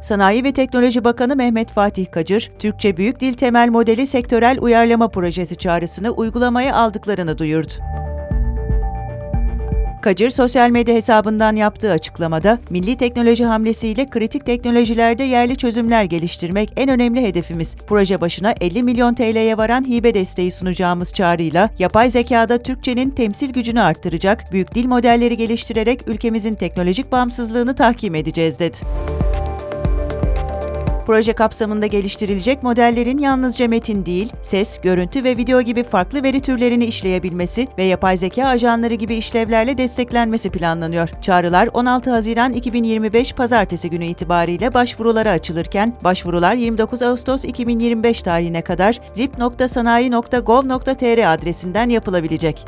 Sanayi ve Teknoloji Bakanı Mehmet Fatih Kacır, Türkçe Büyük Dil Temel Modeli Sektörel Uyarlama Projesi çağrısını uygulamaya aldıklarını duyurdu. Kacır sosyal medya hesabından yaptığı açıklamada, milli teknoloji hamlesiyle kritik teknolojilerde yerli çözümler geliştirmek en önemli hedefimiz. Proje başına 50 milyon TL'ye varan hibe desteği sunacağımız çağrıyla yapay zekada Türkçenin temsil gücünü arttıracak, büyük dil modelleri geliştirerek ülkemizin teknolojik bağımsızlığını tahkim edeceğiz dedi. Proje kapsamında geliştirilecek modellerin yalnızca metin değil, ses, görüntü ve video gibi farklı veri türlerini işleyebilmesi ve yapay zeka ajanları gibi işlevlerle desteklenmesi planlanıyor. Çağrılar 16 Haziran 2025 Pazartesi günü itibariyle başvurulara açılırken, başvurular 29 Ağustos 2025 tarihine kadar rip.sanayi.gov.tr adresinden yapılabilecek.